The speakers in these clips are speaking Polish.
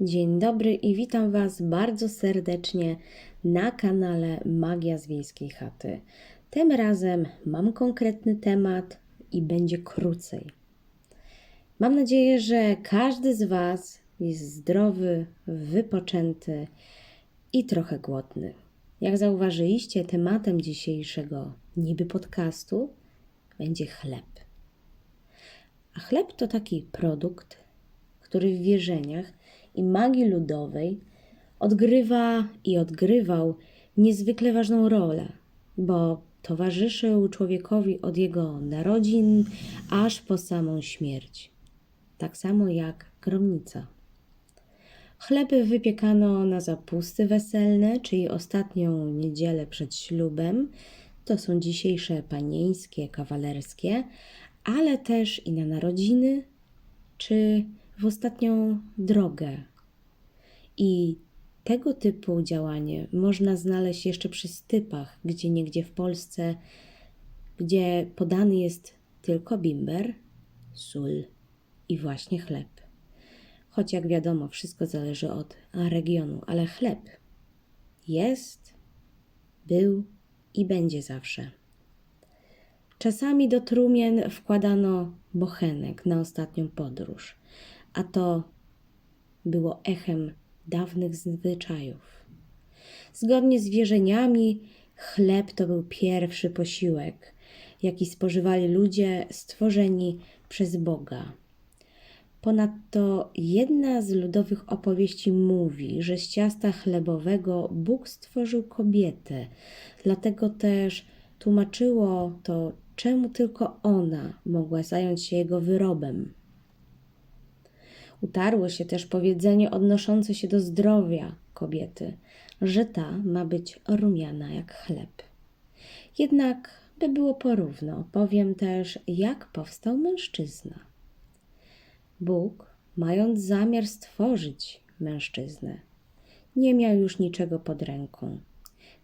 Dzień dobry i witam Was bardzo serdecznie na kanale Magia z Wiejskiej Chaty. Tym razem mam konkretny temat i będzie krócej. Mam nadzieję, że każdy z Was jest zdrowy, wypoczęty i trochę głodny. Jak zauważyliście, tematem dzisiejszego niby podcastu będzie chleb. A chleb to taki produkt, który w wierzeniach i magii ludowej odgrywa i odgrywał niezwykle ważną rolę, bo towarzyszył człowiekowi od jego narodzin aż po samą śmierć. Tak samo jak gromnica. Chleby wypiekano na zapusty weselne, czyli ostatnią niedzielę przed ślubem. To są dzisiejsze panieńskie, kawalerskie, ale też i na narodziny, czy w ostatnią drogę. I tego typu działanie można znaleźć jeszcze przy stypach, gdzie niegdzie w Polsce, gdzie podany jest tylko bimber, sól i właśnie chleb. Choć jak wiadomo, wszystko zależy od regionu, ale chleb jest, był i będzie zawsze. Czasami do trumien wkładano bochenek na ostatnią podróż, a to było echem dawnych zwyczajów. Zgodnie z wierzeniami, chleb to był pierwszy posiłek, jaki spożywali ludzie stworzeni przez Boga. Ponadto jedna z ludowych opowieści mówi, że z ciasta chlebowego Bóg stworzył kobietę, dlatego też tłumaczyło to, czemu tylko ona mogła zająć się jego wyrobem. Utarło się też powiedzenie odnoszące się do zdrowia kobiety, że ta ma być rumiana jak chleb. Jednak, by było porówno, powiem też, jak powstał mężczyzna. Bóg, mając zamiar stworzyć mężczyznę, nie miał już niczego pod ręką,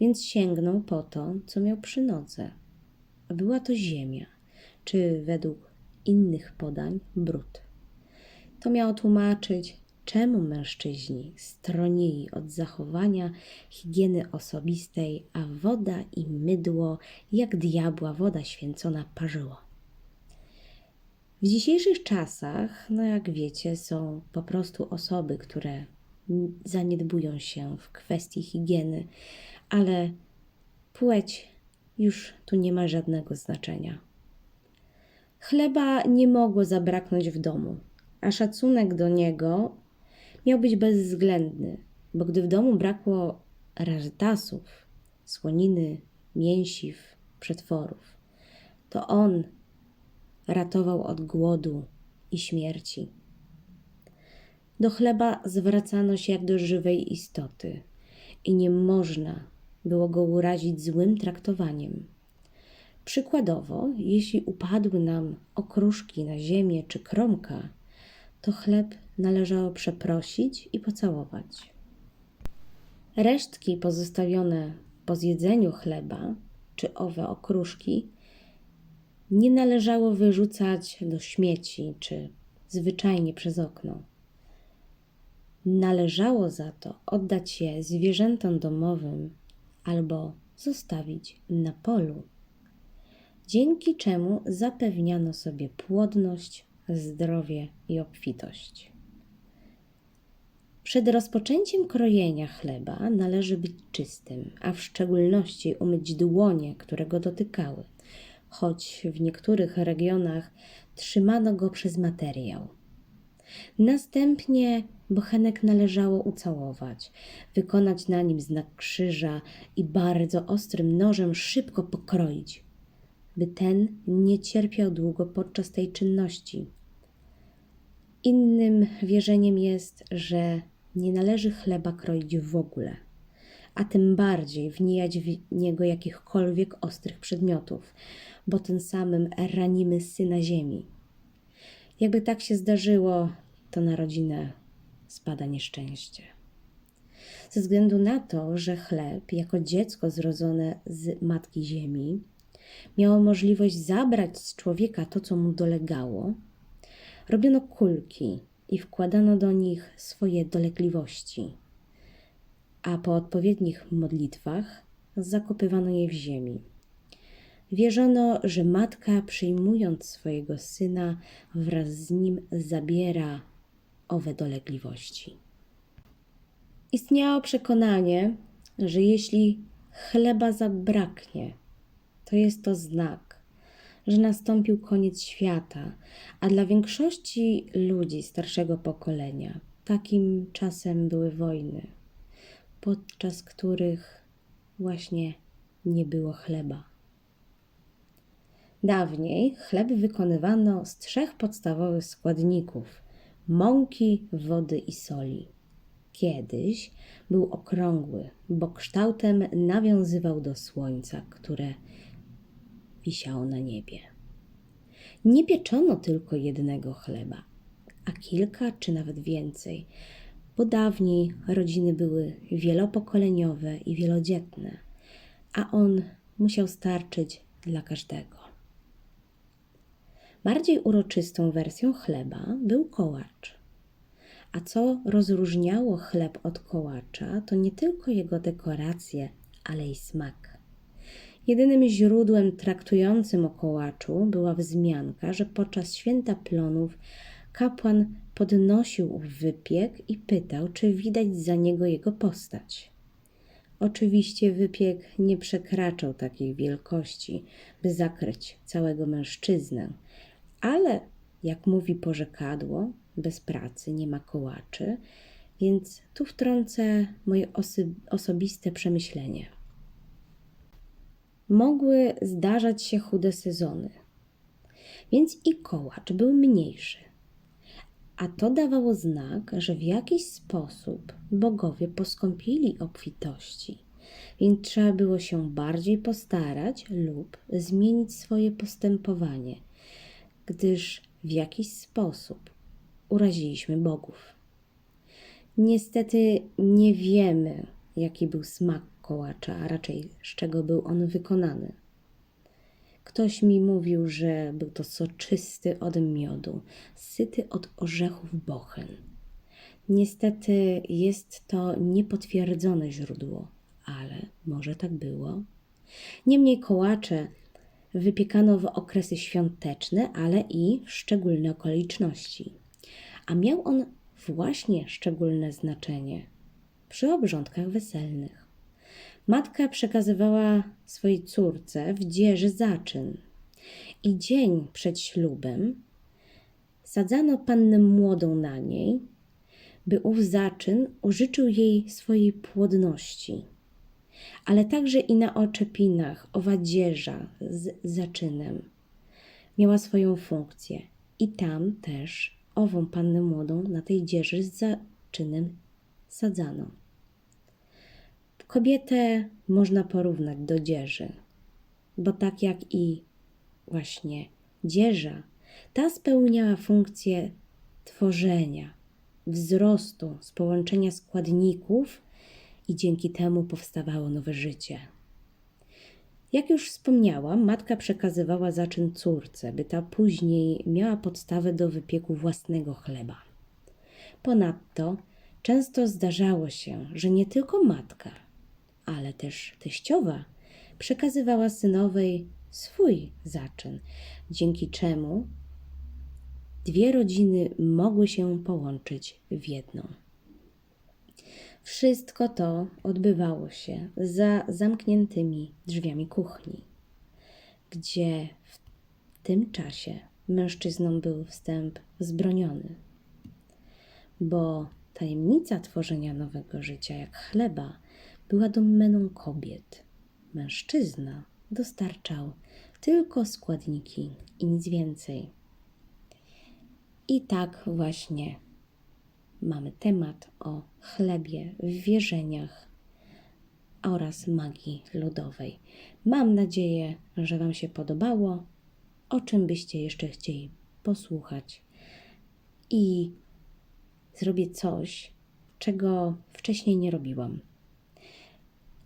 więc sięgnął po to, co miał przy nodze. Była to ziemia, czy według innych podań brud. To miało tłumaczyć, czemu mężczyźni stronili od zachowania higieny osobistej, a woda i mydło, jak diabła woda święcona, parzyło. W dzisiejszych czasach, no jak wiecie, są po prostu osoby, które zaniedbują się w kwestii higieny, ale płeć już tu nie ma żadnego znaczenia. Chleba nie mogło zabraknąć w domu, a szacunek do niego to chleb należało przeprosić i pocałować. Resztki pozostawione po zjedzeniu chleba, czy owe okruszki, nie należało wyrzucać do śmieci, czy zwyczajnie przez okno. Należało za to oddać je zwierzętom domowym albo zostawić na polu, dzięki czemu zapewniano sobie płodność, zdrowie i obfitość. Przed rozpoczęciem krojenia chleba należy być czystym, a w szczególności umyć dłonie, które go dotykały, choć w niektórych regionach trzymano go przez materiał. Następnie bochenek należało ucałować, wykonać na nim znak krzyża i bardzo ostrym nożem szybko pokroić, by ten nie cierpiał długo podczas tej czynności. Innym wierzeniem jest, że nie należy chleba kroić w ogóle, a tym bardziej wnijać w niego jakichkolwiek ostrych przedmiotów, bo tym samym ranimy syna ziemi. Jakby tak się zdarzyło, to na rodzinę spada nieszczęście. Ze względu na to, że chleb, jako dziecko zrodzone z matki ziemi, miało możliwość zabrać z człowieka to, co mu dolegało, robiono kulki i wkładano do nich swoje dolegliwości, a po odpowiednich modlitwach zakopywano je w ziemi. Wierzono, że matka, przyjmując swojego syna, wraz z nim zabiera owe dolegliwości. Istniało przekonanie, że jeśli chleba zabraknie, to jest to znak, że nastąpił koniec świata, a dla większości ludzi starszego pokolenia takim czasem były wojny, podczas których właśnie nie było chleba. Dawniej chleb wykonywano z trzech podstawowych składników: mąki, wody i soli. Kiedyś był okrągły, bo kształtem nawiązywał do słońca, które wisiało na niebie. Nie pieczono tylko jednego chleba, a kilka czy nawet więcej, bo dawniej rodziny były wielopokoleniowe i wielodzietne, a on musiał starczyć dla każdego. Bardziej uroczystą wersją chleba był kołacz. A co rozróżniało chleb od kołacza, to nie tylko jego dekoracje, ale i smak. Jedynym źródłem traktującym o kołaczu była wzmianka, że podczas święta plonów kapłan podnosił wypiek i pytał, czy widać za niego jego postać. Oczywiście wypiek nie przekraczał takiej wielkości, by zakryć całego mężczyznę, ale jak mówi porzekadło, bez pracy nie ma kołaczy, więc tu wtrącę moje osobiste przemyślenie. Mogły zdarzać się chude sezony, więc i kołacz był mniejszy. A to dawało znak, że w jakiś sposób bogowie poskąpili obfitości, więc trzeba było się bardziej postarać lub zmienić swoje postępowanie, gdyż w jakiś sposób uraziliśmy bogów. Niestety nie wiemy, jaki był smak kołacza, a raczej z czego był on wykonany. Ktoś mi mówił, że był to soczysty od miodu, syty od orzechów bochen. Niestety jest to niepotwierdzone źródło, ale może tak było. Niemniej kołacze wypiekano w okresy świąteczne, ale i szczególne okoliczności. A miał on właśnie szczególne znaczenie przy obrządkach weselnych. Matka przekazywała swojej córce w dzieży zaczyn. I dzień przed ślubem sadzano pannę młodą na niej, by ów zaczyn użyczył jej swojej płodności. Ale także i na oczepinach owa dzieża z zaczynem miała swoją funkcję. I tam też ową pannę młodą na tej dzieży z zaczynem sadzano. Kobietę można porównać do dzieży, bo tak jak i właśnie dzieża, ta spełniała funkcję tworzenia, wzrostu z połączenia składników i dzięki temu powstawało nowe życie. Jak już wspomniałam, matka przekazywała zaczyn córce, by ta później miała podstawę do wypieku własnego chleba. Ponadto często zdarzało się, że nie tylko matka, ale też teściowa przekazywała synowej swój zaczyn, dzięki czemu dwie rodziny mogły się połączyć w jedną. Wszystko to odbywało się za zamkniętymi drzwiami kuchni, gdzie w tym czasie mężczyznom był wstęp wzbroniony, bo tajemnica tworzenia nowego życia jak chleba była domeną kobiet. Mężczyzna dostarczał tylko składniki i nic więcej. I tak właśnie mamy temat o chlebie w wierzeniach oraz magii ludowej. Mam nadzieję, że Wam się podobało. O czym byście jeszcze chcieli posłuchać? I zrobię coś, czego wcześniej nie robiłam.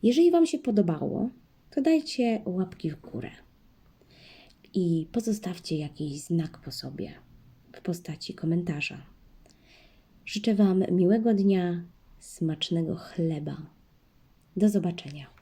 Jeżeli Wam się podobało, to dajcie łapki w górę i pozostawcie jakiś znak po sobie w postaci komentarza. Życzę Wam miłego dnia, smacznego chleba. Do zobaczenia.